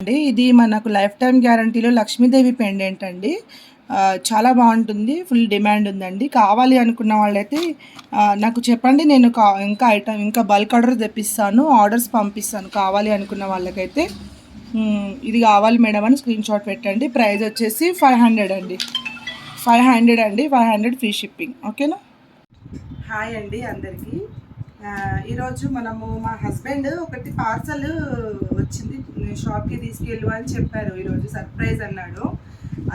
అండి. ఇది మనకు లైఫ్ టైం గ్యారంటీలో లక్ష్మీదేవి పెండెంట్ అండి చాలా బాగుంటుంది. ఫుల్ డిమాండ్ ఉందండి. కావాలి అనుకున్న వాళ్ళైతే నాకు చెప్పండి నేను కా ఇంకా ఐటమ్ ఇంకా బల్క్ ఆర్డర్ తెప్పిస్తాను ఆర్డర్స్ పంపిస్తాను. కావాలి అనుకున్న వాళ్ళకైతే ఇది కావాలి మేడం అని స్క్రీన్ షాట్ పెట్టండి. ప్రైస్ వచ్చేసి ఫైవ్ హండ్రెడ్ అండి. ఫైవ్ హండ్రెడ్ అండి. Five hundred free shipping. ఓకేనా? హాయ్ అండి అందరికీ. ఈరోజు మనము మా హస్బెండ్ ఒకటి పార్సల్ వచ్చింది షాప్కి తీసుకెళ్ళు అని చెప్పారు ఈరోజు సర్ప్రైజ్ అన్నాడు.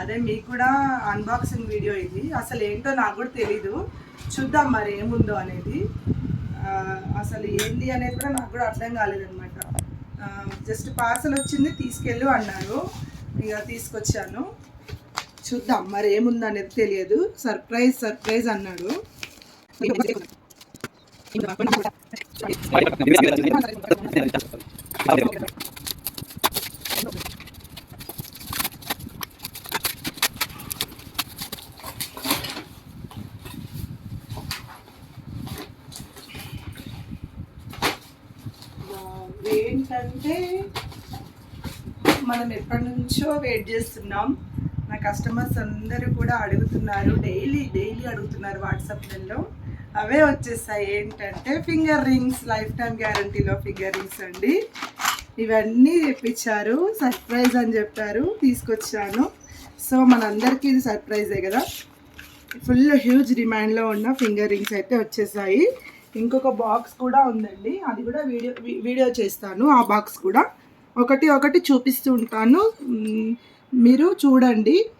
అదే మీకు కూడా అన్బాక్సింగ్ వీడియో ఇది. అసలు ఏంటో నాకు కూడా తెలీదు. చూద్దాం మరి ఏముందో అనేది. అసలు ఏంది అనేది కూడా నాకు కూడా అర్థం కాలేదనమాట జస్ట్ పార్సల్ వచ్చింది తీసుకెళ్ళు అన్నారు. ఇక తీసుకొచ్చాను. చూద్దాం మరి ఏముందో అనేది తెలియదు. సర్ప్రైజ్ సర్ప్రైజ్ అన్నాడు. ఏంటంటే మనం ఎప్పటి నుంచో వెయిట్ చేస్తున్నాం. నా కస్టమర్స్ అందరూ కూడా అడుగుతున్నారు. డైలీ డైలీ అడుగుతున్నారు వాట్సాప్లలో అవే వచ్చేసాయి. ఏంటంటే ఫింగర్ రింగ్స్ లైఫ్ టైం గ్యారంటీలో ఫింగర్ రింగ్స్ అండి. ఇవన్నీ తెప్పించారు. సర్ప్రైజ్ అని చెప్పారు. తీసుకొచ్చాను. సో మనందరికీ ఇది సర్ప్రైజే కదా. ఫుల్ హ్యూజ్ డిమాండ్లో ఉన్న ఫింగర్ రింగ్స్ అయితే వచ్చేసాయి. ఇంకొక బాక్స్ కూడా ఉందండి. అది కూడా వీడియో వీడియో చేస్తాను. ఆ బాక్స్ కూడా. ఒకటి ఒకటి చూపిస్తూ ఉంటాను. మీరు చూడండి.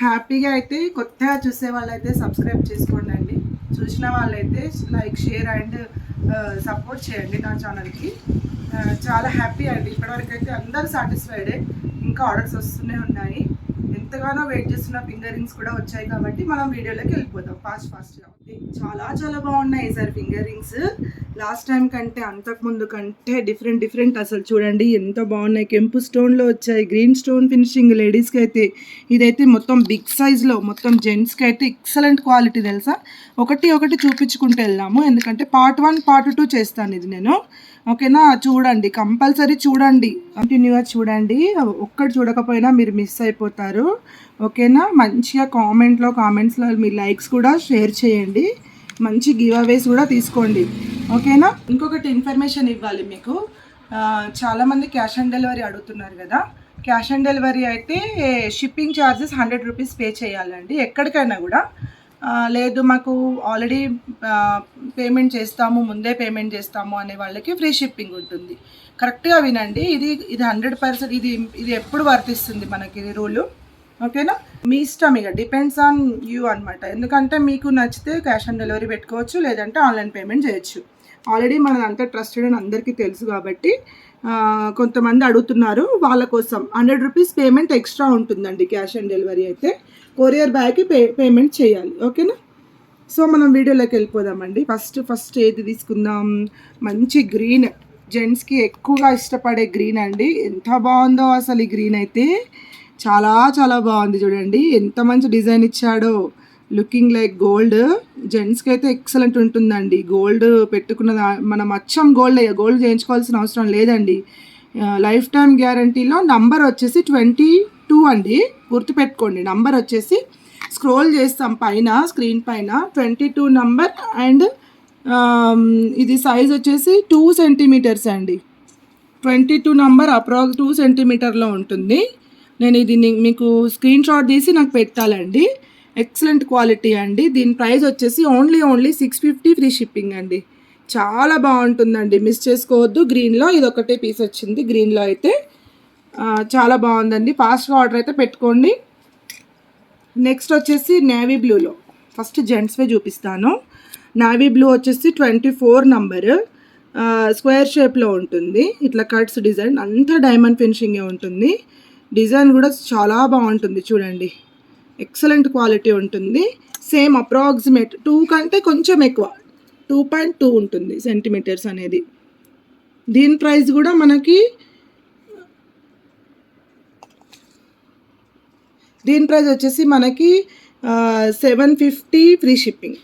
హ్యాపీగా అయితే కొత్తగా చూసే వాళ్ళైతే సబ్స్క్రైబ్ చేసుకోండి అండి చూసిన వాళ్ళైతే లైక్ షేర్ అండ్ సపోర్ట్ చేయండి నా ఛానల్కి uh, చాలా హ్యాపీ అండి. ఇప్పటివరకు అయితే అందరూ సాటిస్ఫైడే ఇంకా ఆర్డర్స్ వస్తూనే ఉన్నాయి. ఎంతగానో వెయిట్ చేస్తున్న ఫింగర్ రింగ్స్ కూడా వచ్చాయి కాబట్టి మనం వీడియోలోకి వెళ్ళిపోతాం ఫాస్ట్ ఫాస్ట్గా చాలా చాలా బాగున్నాయి sir finger rings last time కంటే అంతకుముందు కంటే డిఫరెంట్ డిఫరెంట్ అసలు చూడండి ఎంత బాగున్నాయి. కెంపు స్టోన్లో వచ్చాయి గ్రీన్ స్టోన్ ఫినిషింగ్ లేడీస్కి అయితే. ఇదైతే మొత్తం బిగ్ సైజ్లో మొత్తం జెంట్స్కి అయితే ఎక్సలెంట్ క్వాలిటీ తెలుసా? ఒకటి ఒకటి చూపించుకుంటూ వెళ్దాము. ఎందుకంటే పార్ట్ వన్ పార్ట్ టూ చేస్తాను ఇది నేను. ఓకేనా? చూడండి కంపల్సరీ చూడండి. కంటిన్యూగా చూడండి. ఒక్కటి చూడకపోయినా మీరు మిస్ అయిపోతారు. ఓకేనా? మంచిగా కామెంట్లో కామెంట్స్లో మీ లైక్స్ కూడా షేర్ చేయండి. మంచి గివ్ అవేస్ కూడా తీసుకోండి. ఓకేనా? ఇంకొకటి ఇన్ఫర్మేషన్ ఇవ్వాలి మీకు. చాలామంది క్యాష్ ఆన్ డెలివరీ అడుగుతున్నారు కదా. క్యాష్ ఆన్ డెలివరీ అయితే shipping charges hundred rupees pay చేయాలండి. ఎక్కడికైనా కూడా. లేదు మాకు ఆల్రెడీ పేమెంట్ చేస్తాము ముందే పేమెంట్ చేస్తాము అనే వాళ్ళకి ఫ్రీ షిప్పింగ్ ఉంటుంది. కరెక్ట్గా వినండి ఇది ఇది హండ్రెడ్ పర్సెంట్ ఇది ఇది ఎప్పుడు వర్తిస్తుంది మనకి ఇది రూలు ఓకేనా మీ ఇష్టం ఇక డిపెండ్స్ ఆన్ యూ అనమాట ఎందుకంటే మీకు నచ్చితే క్యాష్ ఆన్ డెలివరీ పెట్టుకోవచ్చు లేదంటే ఆన్లైన్ పేమెంట్ చేయొచ్చు. ఆల్రెడీ మనదంతా ట్రస్టెడ్ అని అందరికీ తెలుసు కాబట్టి కొంతమంది అడుగుతున్నారు వాళ్ళ కోసం. హండ్రెడ్ రూపీస్ పేమెంట్ ఎక్స్ట్రా ఉంటుందండి క్యాష్ ఆన్ డెలివరీ అయితే. కొరియర్ బ్యాగ్కి పే పేమెంట్ చేయాలి. ఓకేనా? సో మనం వీడియోలోకి వెళ్ళిపోదామండి. ఫస్ట్ ఫస్ట్ ఏది తీసుకుందాం? మంచి గ్రీన్. జెంట్స్కి ఎక్కువగా ఇష్టపడే గ్రీన్ అండి. ఎంత బాగుందో అసలు ఈ గ్రీన్ అయితే. చాలా చాలా బాగుంది చూడండి. ఎంత మంచి డిజైన్ ఇచ్చాడో. లుకింగ్ లైక్ గోల్డ్ జెంట్స్కి అయితే ఎక్సలెంట్ ఉంటుందండి. గోల్డ్ పెట్టుకున్న దా- మనం అచ్చం గోల్డ్ గోల్డ్ చేయించుకోవాల్సిన అవసరం లేదండి. లైఫ్ టైం గ్యారంటీలో నంబర్ వచ్చేసి ట్వంటీ టూ అండి. గుర్తుపెట్టుకోండి నంబర్ వచ్చేసి స్క్రోల్ చేస్తాం పైన స్క్రీన్ పైన. ట్వంటీ టూ నంబర్ అండ్ ఇది సైజ్ వచ్చేసి టూ సెంటీమీటర్స్ అండి. Twenty two number approx two సెంటీమీటర్లో ఉంటుంది. నేను ఇది మీకు స్క్రీన్ షాట్ తీసి నాకు పెట్టాలండి. ఎక్సలెంట్ క్వాలిటీ అండి. దీని ప్రైస్ వచ్చేసి only only six fifty free shipping అండి. చాలా బాగుంటుందండి. మిస్ చేసుకోవద్దు. గ్రీన్లో ఇది ఒకటే పీస్ వచ్చింది. గ్రీన్లో అయితే చాలా బాగుందండి. ఫాస్ట్గా ఆర్డర్ అయితే పెట్టుకోండి. నెక్స్ట్ వచ్చేసి నేవీ బ్లూలో ఫస్ట్ జెంట్స్వే చూపిస్తాను. నావీ బ్లూ వచ్చేసి ట్వంటీ ఫోర్ నంబర్ స్క్వేర్ షేప్లో ఉంటుంది. ఇట్లా కట్స్ డిజైన్ అంతా డైమండ్ ఫినిషింగే ఉంటుంది. డిజైన్ కూడా చాలా బాగుంటుంది. చూడండి. ఎక్సలెంట్ క్వాలిటీ ఉంటుంది. సేమ్ అప్రాక్సిమేట్ టూ కంటే కొంచెం ఎక్కువ. టూ పాయింట్ టూ ఉంటుంది సెంటీమీటర్స్ అనేది. దీని ప్రైస్ కూడా మనకి దీని ప్రైస్ వచ్చేసి మనకి seven fifty free shipping.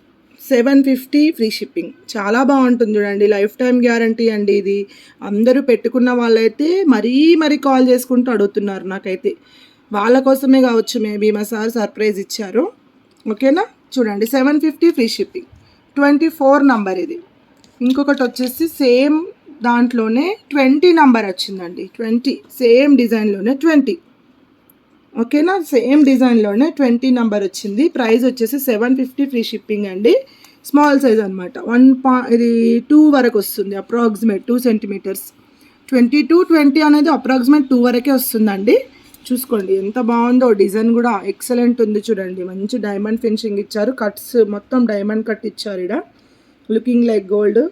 Seven fifty free shipping. చాలా బాగుంటుంది చూడండి. లైఫ్ టైం గ్యారంటీ అండి ఇది. అందరూ పెట్టుకున్న వాళ్ళైతే మరీ మరీ కాల్ చేసుకుంటూ అడుగుతున్నారు నాకైతే. వాళ్ళ కోసమే కావచ్చు మేబీ మా సార్ సర్ప్రైజ్ ఇచ్చారు. ఓకేనా? చూడండి seven fifty free shipping. Twenty four number ఇది. ఇంకొకటి వచ్చేసి సేమ్ దాంట్లోనే ట్వంటీ నంబర్ వచ్చిందండి. ట్వంటీ సేమ్ డిజైన్లోనే ట్వంటీ. ఓకేనా? సేమ్ డిజైన్లోనే ట్వంటీ నెంబర్ వచ్చింది. ప్రైస్ వచ్చేసి సెవెన్ ఫిఫ్టీ ఫ్రీ షిప్పింగ్ అండి. స్మాల్ సైజ్ అనమాట వన్ పా ఇది టూ వరకు వస్తుంది approximate two centimetres. Twenty two twenty అనేది అప్రాక్సిమేట్ టూ వరకే వస్తుందండి. చూసుకోండి. ఎంత బాగుందో డిజైన్ కూడా ఎక్సలెంట్ ఉంది చూడండి. మంచి డైమండ్ ఫినిషింగ్ ఇచ్చారు. కట్స్ మొత్తం డైమండ్ కట్ ఇచ్చారు ఇక్కడ లుకింగ్ లైక్ గోల్డ్.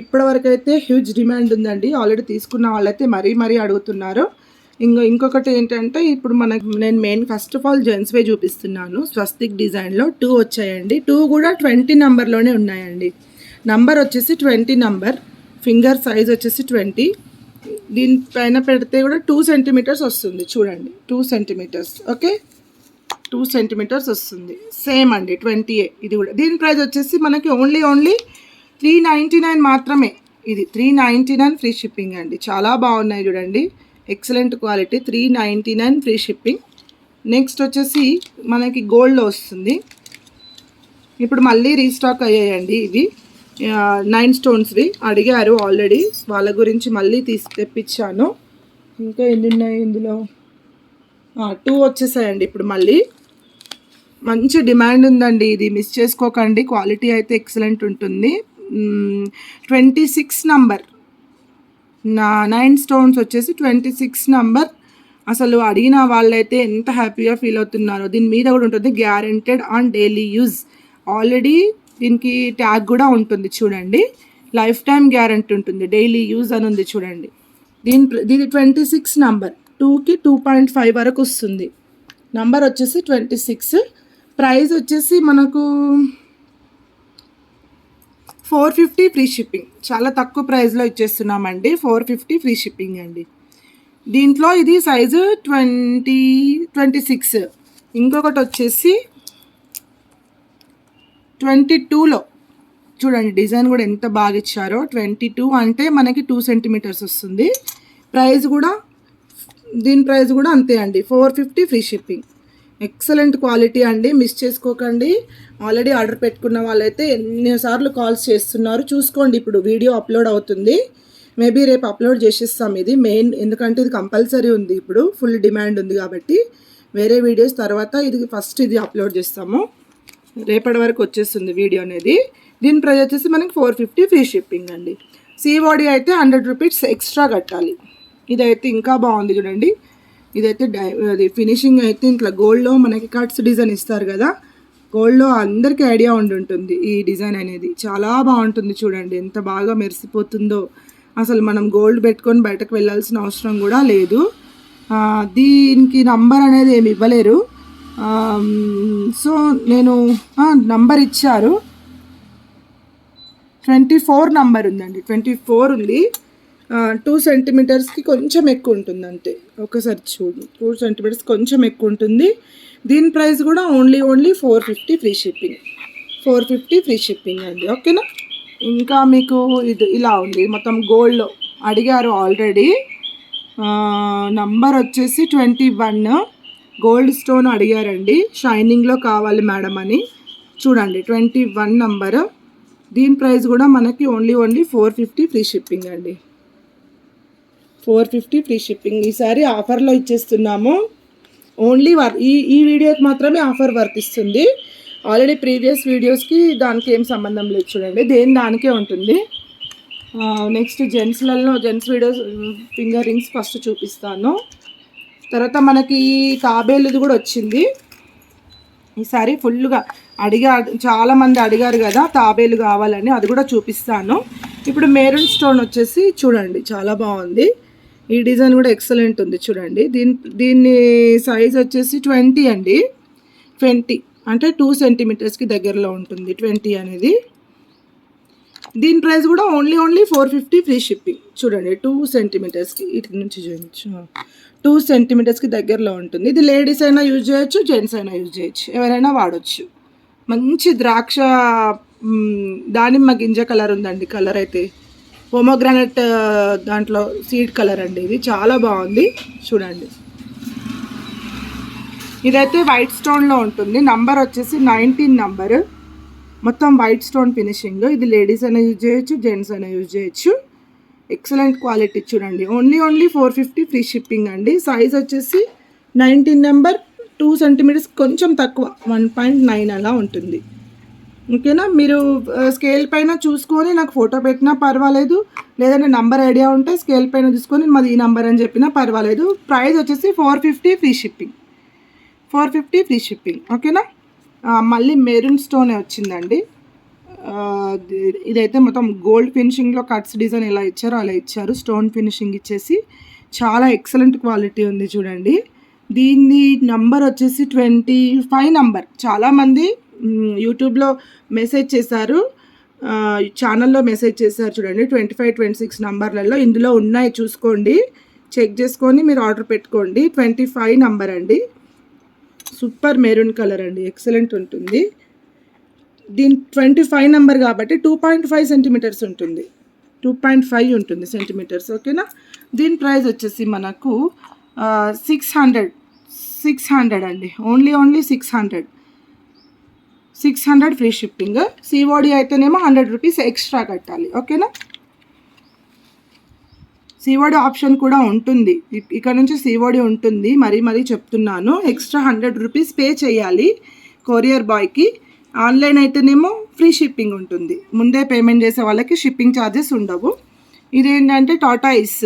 ఇప్పటివరకు అయితే హ్యూజ్ డిమాండ్ ఉందండి. ఆల్రెడీ తీసుకున్న వాళ్ళైతే మరీ మరీ అడుగుతున్నారు. ఇంకో ఇంకొకటి ఏంటంటే ఇప్పుడు మనకు నేను main first of all gents వే చూపిస్తున్నాను. స్వస్తిక్ డిజైన్లో టూ వచ్చాయండి. టూ కూడా ట్వంటీ నెంబర్లోనే ఉన్నాయండి. నంబర్ వచ్చేసి ట్వంటీ నంబర్. ఫింగర్ సైజ్ వచ్చేసి ట్వంటీ. దీనిపైన పెడితే కూడా టూ సెంటీమీటర్స్ వస్తుంది. చూడండి two centimetres okay two centimetres వస్తుంది. సేమ్ అండి ట్వంటీ ఇది కూడా. దీని ప్రైస్ వచ్చేసి మనకి only only three ninety nine మాత్రమే. ఇది three ninety nine free shipping అండి. చాలా బాగున్నాయి చూడండి. Excellent quality three ninety nine free shipping next వచ్చేసి మనకి గోల్డ్లో వస్తుంది. ఇప్పుడు మళ్ళీ రీస్టాక్ అయ్యాయండి ఇవి. నైన్ స్టోన్స్వి. అడిగారు ఆల్రెడీ. వాళ్ళ గురించి మళ్ళీ తీసి తెప్పించాను. ఇంకా ఎన్ని ఉన్నాయి ఇందులో టూ వచ్చేసాయండి ఇప్పుడు మళ్ళీ. మంచి డిమాండ్ ఉందండి ఇది. మిస్ చేసుకోకండి. క్వాలిటీ అయితే ఎక్సలెంట్ ఉంటుంది. Twenty six number. నా నైన్ స్టోన్స్ వచ్చేసి ట్వంటీ సిక్స్ నంబర్. అసలు అడిగిన వాళ్ళైతే ఎంత హ్యాపీగా ఫీల్ అవుతున్నారో. దీని మీద కూడా ఉంటుంది guaranteed on daily use. Already దీనికి ట్యాగ్ కూడా ఉంటుంది చూడండి. లైఫ్ టైం గ్యారంటీ ఉంటుంది. డైలీ యూజ్ అని ఉంది చూడండి. దీని దీని ట్వంటీ సిక్స్ నంబర్ టూకి టూ పాయింట్ ఫైవ్ వరకు వస్తుంది. నంబర్ వచ్చేసి ట్వంటీ సిక్స్ ప్రైస్ వచ్చేసి మనకు ఫోర్ ఫిఫ్టీ ఫ్రీ షిప్పింగ్ చాలా తక్కువ ప్రైస్లో ఇచ్చేస్తున్నామండి. ఫోర్ ఫిఫ్టీ ఫ్రీ షిప్పింగ్ అండి. దీంట్లో ఇది సైజు ట్వంటీ ట్వంటీ సిక్స్ ఇంకొకటి వచ్చేసి ట్వంటీ టూలో. చూడండి డిజైన్ కూడా ఎంత బాగా ఇచ్చారో. ట్వంటీ టూ అంటే మనకి టూ సెంటీమీటర్స్ వస్తుంది. ప్రైస్ కూడా దీని ప్రైస్ కూడా అంతే అండి. Four fifty free shipping. Excellent quality అండి. మిస్ చేసుకోకండి. ఆల్రెడీ ఆర్డర్ పెట్టుకున్న వాళ్ళైతే ఎన్నిసార్లు కాల్స్ చేస్తున్నారు. చూసుకోండి ఇప్పుడు వీడియో అప్లోడ్ అవుతుంది. మేబీ రేపు అప్లోడ్ చేసేస్తాం ఇది. మెయిన్ ఎందుకంటే ఇది కంపల్సరీ ఉంది ఇప్పుడు. ఫుల్ డిమాండ్ ఉంది కాబట్టి వేరే వీడియోస్ తర్వాత ఇది ఫస్ట్ ఇది అప్లోడ్ చేస్తాము. రేపటి వరకు వచ్చేస్తుంది వీడియో అనేది. దీని ప్రైజ్ వచ్చేసి మనకి ఫోర్ ఫిఫ్టీ ఫ్రీ షిప్పింగ్ అండి. సీఓడి అయితే హండ్రెడ్ రూపీస్ ఎక్స్ట్రా కట్టాలి. ఇదైతే ఇంకా బాగుంది చూడండి. ఇదైతే డై అది ఫినిషింగ్ అయితే ఇంట్లో గోల్డ్లో మనకి కట్స్ డిజైన్ ఇస్తారు కదా. గోల్డ్లో అందరికీ ఐడియా ఉండి ఉంటుంది ఈ డిజైన్ అనేది. చాలా బాగుంటుంది చూడండి. ఎంత బాగా మెరిసిపోతుందో. అసలు మనం గోల్డ్ పెట్టుకొని బయటకు వెళ్ళాల్సిన అవసరం కూడా లేదు. దీనికి నంబర్ అనేది ఏమి ఇవ్వలేరు. సో నేను నంబర్ ఇచ్చారు. ట్వంటీ ఫోర్ నంబర్ ఉందండి ట్వంటీ ఫోర్ ఉంది టూ సెంటీమీటర్స్కి కొంచెం ఎక్కువ ఉంటుంది అంతే. ఒకసారి చూడు. టూ సెంటీమీటర్స్ కొంచెం ఎక్కువ ఉంటుంది. దీని ప్రైస్ కూడా only only four fifty free shipping four fifty free shipping అండి. ఓకేనా? ఇంకా మీకు ఇది ఇలా ఉంది. మొత్తం గోల్డ్లో అడిగారు ఆల్రెడీ నంబర్ వచ్చేసి ట్వంటీ వన్ గోల్డ్ స్టోన్ అడిగారండి. షైనింగ్లో కావాలి మేడం అని. చూడండి ట్వంటీ వన్ నంబరు. దీని ప్రైస్ కూడా మనకి only only four fifty free shipping అండి. Four fifty free shipping. ఈసారి ఆఫర్లో ఇచ్చేస్తున్నాము. ఓన్లీ వర్ ఈ ఈ వీడియోకి మాత్రమే ఆఫర్ వర్తిస్తుంది ఆల్రెడీ ప్రీవియస్ వీడియోస్కి దానికి ఏం సంబంధం లేదు చూడండి. దేని దానికే ఉంటుంది. Next జెంట్స్లలో gents videos finger rings first చూపిస్తాను. తర్వాత మనకి ఈ తాబేలుది కూడా వచ్చింది. ఈసారి ఫుల్గా అడిగా చాలామంది అడిగారు కదా తాబేలు కావాలని అది కూడా చూపిస్తాను. ఇప్పుడు మెరూన్ స్టోన్ వచ్చేసి చూడండి చాలా బాగుంది. ఈ డిజైన్ కూడా ఎక్సలెంట్ ఉంది చూడండి. దీని దీన్ని సైజ్ వచ్చేసి ట్వంటీ అండి. ట్వంటీ అంటే టూ సెంటీమీటర్స్కి దగ్గరలో ఉంటుంది ట్వంటీ అనేది. దీని ప్రైస్ కూడా only only four fifty free shipping చూడండి టూ సెంటీమీటర్స్కి ఇటు నుంచి చూడొచ్చు టూ సెంటీమీటర్స్కి దగ్గరలో ఉంటుంది. ఇది లేడీస్ అయినా యూజ్ చేయొచ్చు జెంట్స్ అయినా యూజ్ చేయొచ్చు. ఎవరైనా వాడచ్చు. మంచి ద్రాక్ష దానిమ్మ గింజ కలర్ ఉందండి. కలర్ అయితే పోమోగ్రానైట్ దాంట్లో సీడ్ కలర్ అండి ఇది. చాలా బాగుంది. చూడండి. ఇదైతే వైట్ స్టోన్లో ఉంటుంది. నంబర్ వచ్చేసి నైన్టీన్ నంబరు మొత్తం వైట్ స్టోన్ ఫినిషింగ్ ఇది లేడీస్ అయినా యూజ్ చేయొచ్చు జెంట్స్ అయినా యూజ్ చేయొచ్చు. ఎక్సలెంట్ క్వాలిటీ చూడండి. Only only four fifty free shipping అండి. సైజ్ వచ్చేసి నైన్టీన్ నెంబర్ టూ సెంటీమీటర్స్ కొంచెం తక్కువ వన్ పాయింట్ నైన్ అలా ఉంటుంది. ఓకేనా మీరు స్కేల్ పైన చూసుకొని నాకు ఫోటో పెట్టినా పర్వాలేదు. లేదంటే నంబర్ ఐడియా ఉంటే స్కేల్ పైన చూసుకొని మాది ఈ నంబర్ అని చెప్పినా పర్వాలేదు. ప్రైస్ వచ్చేసి four fifty free shipping four fifty free shipping ఓకేనా మళ్ళీ మెరూన్ స్టోనే వచ్చిందండి. ఇదైతే మొత్తం గోల్డ్ ఫినిషింగ్లో కట్స్ డిజైన్ ఎలా ఇచ్చారో అలా ఇచ్చారు. స్టోన్ ఫినిషింగ్ ఇచ్చేసి చాలా ఎక్సలెంట్ క్వాలిటీ ఉంది చూడండి. దీని నంబర్ వచ్చేసి ట్వంటీ ఫైవ్ నంబర్. చాలామంది యూట్యూబ్లో మెసేజ్ చేశారు. ఛానల్లో మెసేజ్ చేశారు చూడండి. ట్వంటీ ఫైవ్ ట్వంటీ సిక్స్ నంబర్లలో ఇందులో ఉన్నాయి చూసుకోండి. చెక్ చేసుకొని మీరు ఆర్డర్ పెట్టుకోండి. ట్వంటీ ఫైవ్ నంబర్ అండి. సూపర్ మెరూన్ కలర్ అండి ఎక్సలెంట్ ఉంటుంది. దీని ట్వంటీ ఫైవ్ నెంబర్ కాబట్టి టూ పాయింట్ ఫైవ్ సెంటీమీటర్స్ ఉంటుంది. టూ పాయింట్ ఫైవ్ ఉంటుంది సెంటీమీటర్స్ ఓకేనా? దీని ప్రైస్ వచ్చేసి మనకు సిక్స్ హండ్రెడ్ సిక్స్ హండ్రెడ్ అండి. Only only six hundred six hundred free shipping COD అయితేనేమో హండ్రెడ్ రూపీస్ ఎక్స్ట్రా కట్టాలి ఓకేనా? సిఓడి ఆప్షన్ కూడా ఉంటుంది. ఇక్కడ నుంచి సిఓడి ఉంటుంది. మరీ మరీ చెప్తున్నాను. ఎక్స్ట్రా హండ్రెడ్ రూపీస్ పే చేయాలి కొరియర్ బాయ్కి. ఆన్లైన్ అయితేనేమో ఫ్రీ షిప్పింగ్ ఉంటుంది. ముందే పేమెంట్ చేసే వాళ్ళకి షిప్పింగ్ ఛార్జెస్ ఉండవు. ఇదేంటంటే టాటాయిస్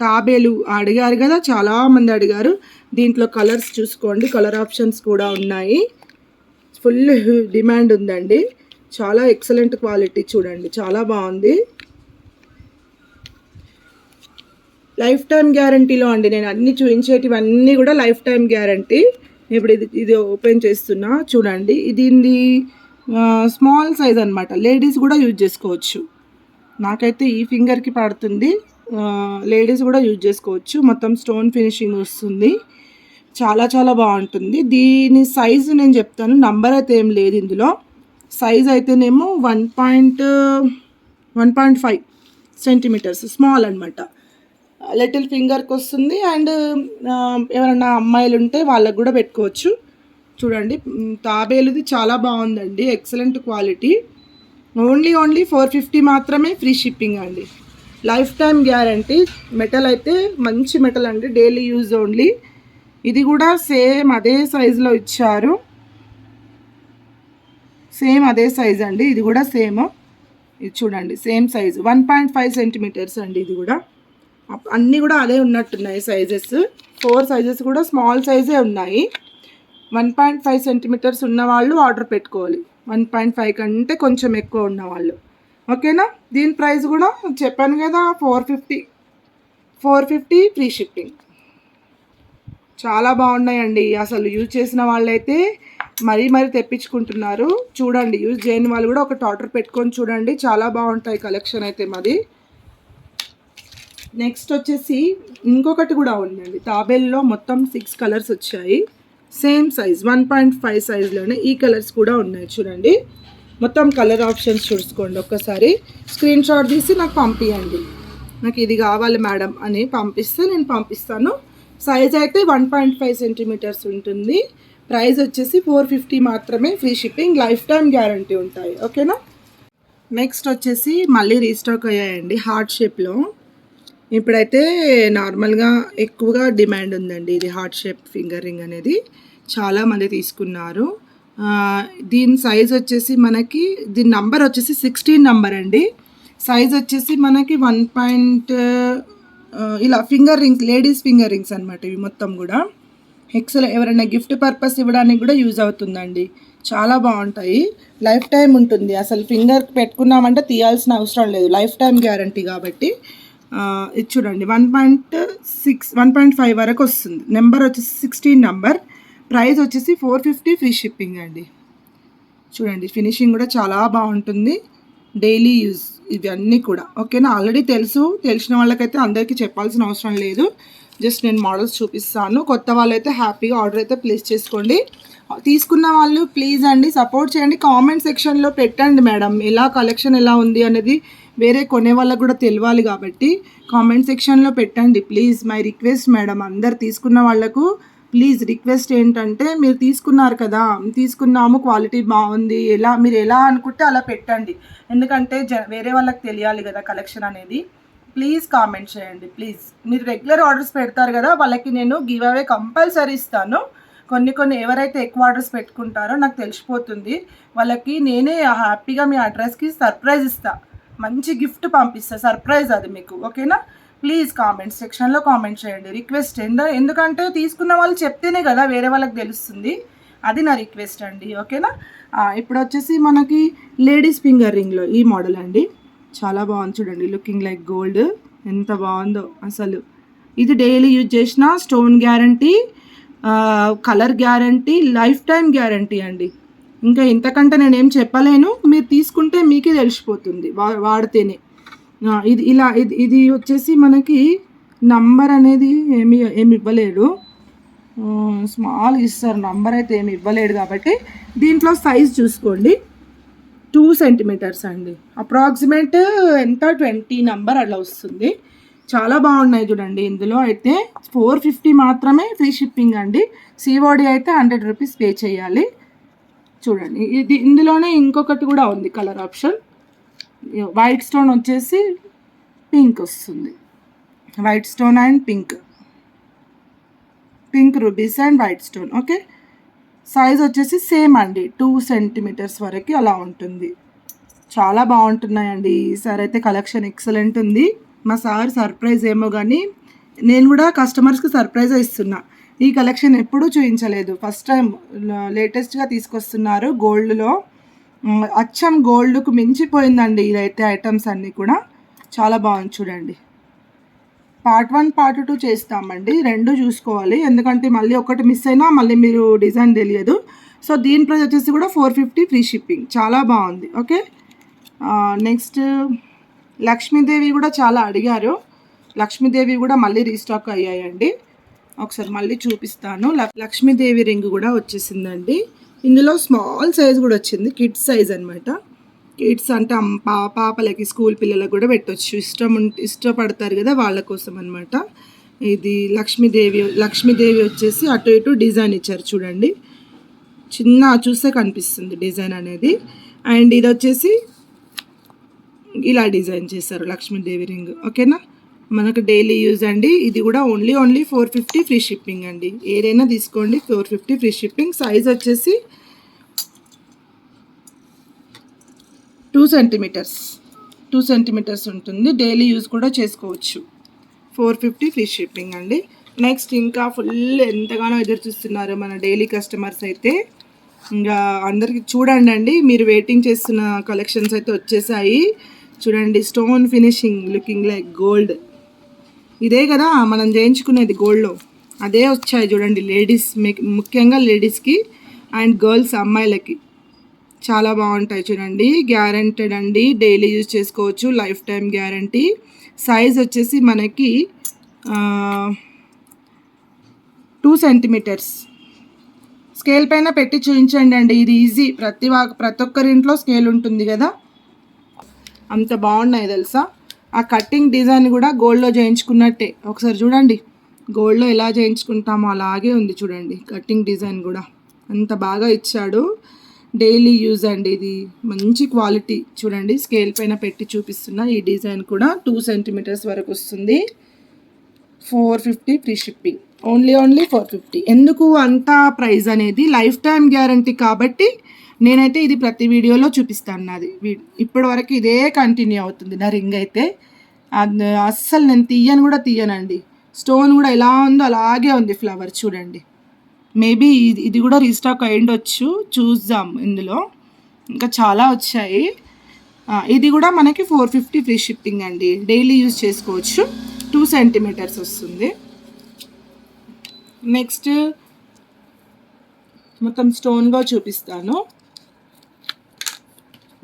తాబేలు అడిగారు కదా చాలామంది అడిగారు. దీంట్లో కలర్స్ చూసుకోండి. కలర్ ఆప్షన్స్ కూడా ఉన్నాయి. ఫుల్ డిమాండ్ ఉందండి. చాలా ఎక్సలెంట్ క్వాలిటీ చూడండి. చాలా బాగుంది. లైఫ్ టైం గ్యారంటీలో అండి. నేను అన్ని చూపించేటివన్నీ కూడా లైఫ్ టైం గ్యారంటీ. ఇప్పుడు ఇది ఇది ఓపెన్ చేస్తున్నా. చూడండి. ఇది స్మాల్ సైజ్ అనమాట లేడీస్ కూడా యూజ్ చేసుకోవచ్చు. నాకైతే ఈ ఫింగర్కి పడుతుంది. లేడీస్ కూడా యూజ్ చేసుకోవచ్చు. మొత్తం స్టోన్ ఫినిషింగ్ వస్తుంది. చాలా చాలా బాగుంటుంది. దీని సైజు నేను చెప్తాను. నంబర్ అయితే ఏం లేదు ఇందులో. సైజ్ అయితేనేమో one point one point five centimetres. Small అనమాట లిటిల్ ఫింగర్కి వస్తుంది అండ్ ఎవరైనా అమ్మాయిలు ఉంటే వాళ్ళకు కూడా పెట్టుకోవచ్చు. చూడండి తాబేలుది చాలా బాగుందండి excellent quality. Only only four fifty మాత్రమే ఫ్రీ షిప్పింగ్ అండి. Life time guarantee. మెటల్ అయితే మంచి మెటల్ అండి డైలీ యూజ్ ఓన్లీ. ఇది కూడా సేమ్ అదే సైజులో ఇచ్చారు. సేమ్ అదే సైజ్ అండి ఇది కూడా సేమ్. ఇది చూడండి same size. One point five centimetres అండి ఇది కూడా. అన్నీ కూడా అదే ఉన్నట్టున్నాయి సైజెస్ ఫోర్ సైజెస్ కూడా స్మాల్ సైజే ఉన్నాయి. వన్ పాయింట్ ఫైవ్ సెంటీమీటర్స్ ఉన్నవాళ్ళు ఆర్డర్ పెట్టుకోవాలి. వన్ పాయింట్ ఫైవ్ కంటే కొంచెం ఎక్కువ ఉన్నవాళ్ళు ఓకేనా దీని ప్రైస్ కూడా చెప్పాను కదా four fifty four fifty free shipping చాలా బాగున్నాయండి. అసలు యూజ్ చేసిన వాళ్ళైతే మరీ మరీ తెప్పించుకుంటున్నారు. చూడండి యూజ్ చేయని వాళ్ళు కూడా ఒకటి ఆర్డర్ పెట్టుకొని చూడండి. చాలా బాగుంటాయి కలెక్షన్ అయితే మాది నెక్స్ట్ వచ్చేసి ఇంకొకటి కూడా ఉందండి. తాబేల్లో మొత్తం సిక్స్ కలర్స్ వచ్చాయి. Same size one point five సైజ్లోనే ఈ కలర్స్ కూడా ఉన్నాయి చూడండి. మొత్తం కలర్ ఆప్షన్స్ చూసుకోండి ఒక్కసారి. స్క్రీన్ షాట్ తీసి నాకు పంపించండి నాకు ఇది కావాలి మేడం అని పంపిస్తే నేను పంపిస్తాను. సైజ్ అయితే వన్ పాయింట్ ఫైవ్ సెంటీమీటర్స్ ఉంటుంది. ప్రైస్ వచ్చేసి ఫోర్ ఫిఫ్టీ మాత్రమే free shipping life time guarantee ఉంటాయి ఓకేనా నెక్స్ట్ వచ్చేసి మళ్ళీ రీస్టాక్ అయ్యాయండి. హార్ట్ షేప్లో ఇప్పుడైతే నార్మల్గా ఎక్కువగా డిమాండ్ ఉందండి ఇది హార్ట్ షేప్ ఫింగర్ రింగ్ అనేది చాలామంది తీసుకున్నారు. దీని సైజ్ వచ్చేసి మనకి దీని నంబర్ వచ్చేసి సిక్స్టీన్ నంబర్ అండి. సైజ్ వచ్చేసి మనకి వన్ పాయింట్ ఇలా finger rings ladies finger rings అనమాట ఇవి మొత్తం కూడా. ఎక్సల్ ఎవరైనా గిఫ్ట్ పర్పస్ ఇవ్వడానికి కూడా యూజ్ అవుతుందండి. చాలా బాగుంటాయి. లైఫ్ టైం ఉంటుంది. అసలు ఫింగర్ పెట్టుకున్నామంటే తీయాల్సిన అవసరం లేదు. లైఫ్ టైం గ్యారంటీ కాబట్టి. ఇది చూడండి one point six one point five వరకు వస్తుంది. నెంబర్ వచ్చేసి సిక్స్టీన్ నెంబర్ ప్రైస్ వచ్చేసి ఫోర్ ఫిఫ్టీ ఫ్రీ షిప్పింగ్ అండి. చూడండి ఫినిషింగ్ కూడా చాలా బాగుంటుంది. డైలీ యూజ్ ఇవన్నీ కూడా. ఓకేనా ఆల్రెడీ తెలుసు. తెలిసిన వాళ్ళకైతే అందరికీ చెప్పాల్సిన అవసరం లేదు. జస్ట్ నేను మోడల్స్ చూపిస్తాను. కొత్త వాళ్ళైతే హ్యాపీగా ఆర్డర్ అయితే ప్లేస్ చేసుకోండి. తీసుకున్న వాళ్ళు ప్లీజ్ అండి సపోర్ట్ చేయండి. కామెంట్ సెక్షన్లో పెట్టండి మేడం ఎలా కలెక్షన్ ఎలా ఉంది అనేది వేరే కొనే వాళ్ళకు కూడా తెలియాలి కాబట్టి కామెంట్ సెక్షన్లో పెట్టండి. ప్లీజ్ మై రిక్వెస్ట్ మేడం అందరు తీసుకున్న వాళ్ళకు ప్లీజ్ రిక్వెస్ట్ ఏంటంటే మీరు తీసుకున్నారు కదా తీసుకున్నాము క్వాలిటీ బాగుంది ఎలా మీరు ఎలా అనుకుంటే అలా పెట్టండి. ఎందుకంటే జ వేరే వాళ్ళకి తెలియాలి కదా కలెక్షన్ అనేది. ప్లీజ్ కామెంట్ చేయండి ప్లీజ్ మీరు రెగ్యులర్ ఆర్డర్స్ పెడతారు కదా వాళ్ళకి నేను గివ్ అవే కంపల్సరీ ఇస్తాను. కొన్ని కొన్ని ఎవరైతే ఎక్కువ ఆర్డర్స్ పెట్టుకుంటారో నాకు తెలిసిపోతుంది. వాళ్ళకి నేనే హ్యాపీగా మీ అడ్రస్కి సర్ప్రైజ్ ఇస్తాను మంచి గిఫ్ట్ పంపిస్తా సర్ప్రైజ్ అది మీకు ఓకేనా? ప్లీజ్ కామెంట్ సెక్షన్లో కామెంట్ చేయండి. రిక్వెస్ట్ ఎందు ఎందుకంటే తీసుకున్న వాళ్ళు చెప్తేనే కదా వేరే వాళ్ళకి తెలుస్తుంది. అది నా రిక్వెస్ట్ అండి ఓకేనా? ఇప్పుడు వచ్చేసి మనకి లేడీస్ ఫింగర్ రింగ్లో ఈ మోడల్ అండి. చాలా బాగుంది చూడండి లుకింగ్ లైక్ గోల్డ్ ఎంత బాగుందో అసలు. ఇది డైలీ యూజ్ చేసిన stone guarantee colour guarantee life time guarantee అండి. ఇంకా ఇంతకంటే నేనేం చెప్పలేను. మీరు తీసుకుంటే మీకే తెలిసిపోతుంది వా వాడితేనే. ఇది ఇలా ఇది ఇది వచ్చేసి మనకి నంబర్ అనేది ఏమి ఏమి ఇవ్వలేడు స్మాల్ ఇస్తారు నంబర్ అయితే ఏమి ఇవ్వలేడు కాబట్టి దీంట్లో సైజ్ చూసుకోండి. టూ సెంటీమీటర్స్ అండి. అప్రాక్సిమేట్ ఎంత? ట్వంటీ నంబర్ అలా వస్తుంది. చాలా బాగున్నాయి చూడండి ఇందులో అయితే. ఫోర్ ఫిఫ్టీ మాత్రమే ఫ్రీ షిప్పింగ్ అండి. సిఓడి అయితే హండ్రెడ్ రూపీస్ పే చేయాలి. చూడండి. ఇది ఇందులోనే ఇంకొకటి కూడా ఉంది కలర్ ఆప్షన్. వైట్ స్టోన్ వచ్చేసి పింక్ వస్తుంది. White stone and pink pink rubies and white stone okay size వచ్చేసి సేమ్ అండి. టూ సెంటీమీటర్స్ వరకు అలా ఉంటుంది. చాలా బాగుంటున్నాయండి. ఈసారి అయితే కలెక్షన్ ఎక్సలెంట్ ఉంది. మా సార్ సర్ప్రైజ్ ఏమో కానీ నేను కూడా కస్టమర్స్కి సర్ప్రైజ్ ఇస్తున్నా. ఈ కలెక్షన్ ఎప్పుడూ చూపించలేదు ఫస్ట్ టైం లేటెస్ట్గా తీసుకొస్తున్నారు గోల్డ్లో. అచ్చం గోల్డ్కు మించిపోయిందండి ఇదైతే ఐటమ్స్ అన్నీ కూడా. చాలా బాగుంది చూడండి. పార్ట్ వన్ పార్ట్ టూ చేస్తామండి. రెండు చూసుకోవాలి. ఎందుకంటే మళ్ళీ ఒకటి మిస్ అయినా మళ్ళీ మీరు డిజైన్ తెలియదు. సో దీని ప్రైస్ వచ్చేసి కూడా ఫోర్ ఫిఫ్టీ ఫ్రీ షిప్పింగ్ చాలా బాగుంది. ఓకే నెక్స్ట్ లక్ష్మీదేవి కూడా చాలా అడిగారు. లక్ష్మీదేవి కూడా మళ్ళీ రీస్టాక్ అయ్యాయండి. ఒకసారి మళ్ళీ చూపిస్తాను. లక్ష్మీదేవి రింగ్ కూడా వచ్చేసిందండి. ఇందులో స్మాల్ సైజ్ కూడా వచ్చింది. కిడ్స్ సైజ్ అనమాట కిడ్స్ అంటే పా పాపలకి స్కూల్ పిల్లలకు కూడా పెట్టవచ్చు ఇష్టం ఇష్టపడతారు కదా వాళ్ళ కోసం అనమాట ఇది లక్ష్మీదేవి లక్ష్మీదేవి వచ్చేసి అటు ఇటు డిజైన్ ఇచ్చారు చూడండి. చిన్న చూస్తే కనిపిస్తుంది డిజైన్ అనేది. అండ్ ఇది వచ్చేసి ఇలా డిజైన్ చేశారు లక్ష్మీదేవి రింగ్. ఓకేనా? మనకు డైలీ యూజ్ అండి. ఇది కూడా only only four fifty free shipping అండి. ఏదైనా తీసుకోండి four fifty free shipping size వచ్చేసి టూ సెంటీమీటర్స్ టూ సెంటీమీటర్స్ ఉంటుంది. డైలీ యూజ్ కూడా చేసుకోవచ్చు. ఫోర్ ఫిఫ్టీ ఫ్రీ షిప్పింగ్ అండి. నెక్స్ట్ ఇంకా ఫుల్ ఎంతగానో ఎదురు చూస్తున్నారు మన డైలీ కస్టమర్స్ అయితే. ఇంకా అందరికి చూడండి అండి. మీరు వెయిటింగ్ చేస్తున్న కలెక్షన్స్ అయితే వచ్చేసాయి. చూడండి stone finishing looking like gold ఇదే కదా మనం చేయించుకునేది గోల్డ్లో అదే వచ్చాయి చూడండి లేడీస్ ముఖ్యంగా లేడీస్కి అండ్ గర్ల్స్ అమ్మాయిలకి. చాలా బాగుంటాయి చూడండి గ్యారంటెడ్ అండి డైలీ యూజ్ చేసుకోవచ్చు లైఫ్ టైం గ్యారంటీ సైజ్ వచ్చేసి మనకి టూ సెంటీమీటర్స్ స్కేల్ పైన పెట్టి చూపించండి అండి ఇది ఈజీ ప్రతి ప్రతి ఒక్కరి ఇంట్లో స్కేల్ ఉంటుంది కదా. అంత బాగున్నాయి తెలుసా? ఆ కట్టింగ్ డిజైన్ కూడా గోల్డ్లో చేయించుకున్నట్టే. ఒకసారి చూడండి. గోల్డ్లో ఎలా చేయించుకుంటామో అలాగే ఉంది చూడండి కట్టింగ్ డిజైన్ కూడా. అంత బాగా ఇచ్చాడు. డైలీ యూజ్ అండి ఇది. మంచి క్వాలిటీ. చూడండి స్కేల్ పైన పెట్టి చూపిస్తున్న ఈ డిజైన్ కూడా టూ సెంటీమీటర్స్ వరకు వస్తుంది. Four fifty free shipping. Only only four fifty. ఎందుకు అంత ప్రైస్ అనేది? లైఫ్ టైం గ్యారంటీ కాబట్టి నేనైతే ఇది ప్రతి వీడియోలో చూపిస్తాను నాది. వీ- ఇప్పటి వరకు ఇదే కంటిన్యూ అవుతుంది. నా రింగ్ అయితే. అస్సలు నేను తీయను కూడా తీయనండి. స్టోన్ కూడా ఎలా ఉందో అలాగే ఉంది ఫ్లవర్ చూడండి. మేబీ ఇది ఇది కూడా రీస్టాక్ అయ్యిండొచ్చు. చూద్దాం ఇందులో. ఇంకా చాలా వచ్చాయి. ఇది కూడా మనకి ఫోర్ ఫిఫ్టీ ఫ్రీ షిప్పింగ్ అండి. డైలీ యూజ్ చేసుకోవచ్చు. టూ సెంటీమీటర్స్ వస్తుంది. నెక్స్ట్ మొత్తం స్టోన్గా చూపిస్తాను.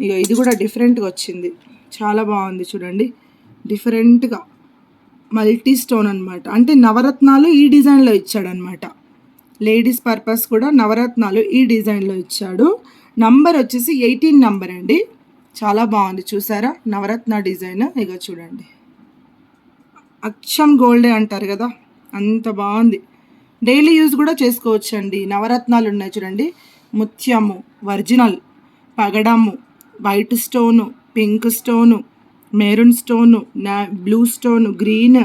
ఇక ఇది కూడా డిఫరెంట్గా వచ్చింది. చాలా బాగుంది చూడండి. డిఫరెంట్గా మల్టీ స్టోన్ అనమాట అంటే నవరత్నాలు ఈ డిజైన్లో ఇచ్చాడనమాట లేడీస్ పర్పస్ కూడా నవరత్నాలు ఈ డిజైన్లో ఇచ్చాడు. నంబర్ వచ్చేసి ఎయిటీన్ నంబర్ అండి. చాలా బాగుంది. చూసారా? నవరత్న డిజైన్ ఇక చూడండి. అచ్చం గోల్డే అంటారు కదా? అంత బాగుంది. డైలీ యూజ్ కూడా చేసుకోవచ్చండి. నవరత్నాలు ఉన్నాయి చూడండి. ముత్యము original పగడము white stone pink stone maroon stone నా blue stone green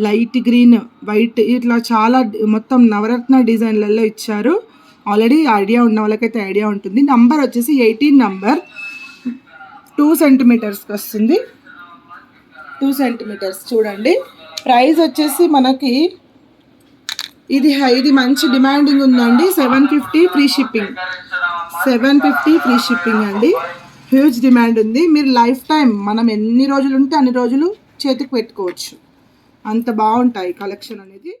light green white ఇట్లా చాలా మొత్తం నవరత్న డిజైన్లలో ఇచ్చారు. ఆల్రెడీ ఐడియా ఉన్న వాళ్ళకైతే ఐడియా ఉంటుంది. నంబర్ వచ్చేసి ఎయిటీన్ నంబర్. టూ సెంటీమీటర్స్కి వస్తుంది. టూ సెంటీమీటర్స్ చూడండి. ప్రైస్ వచ్చేసి మనకి ఇది హై- ఇది మంచి డిమాండింగ్ ఉందండి. Seven fifty free shipping. Seven fifty free shipping అండి. హ్యూజ్ డిమాండ్ ఉంది. మీరు లైఫ్ టైం మనం ఎన్ని రోజులు ఉంటే అన్ని రోజులు చేతికి పెట్టుకోవచ్చు. అంత బాగుంటాయి కలెక్షన్ అనేది.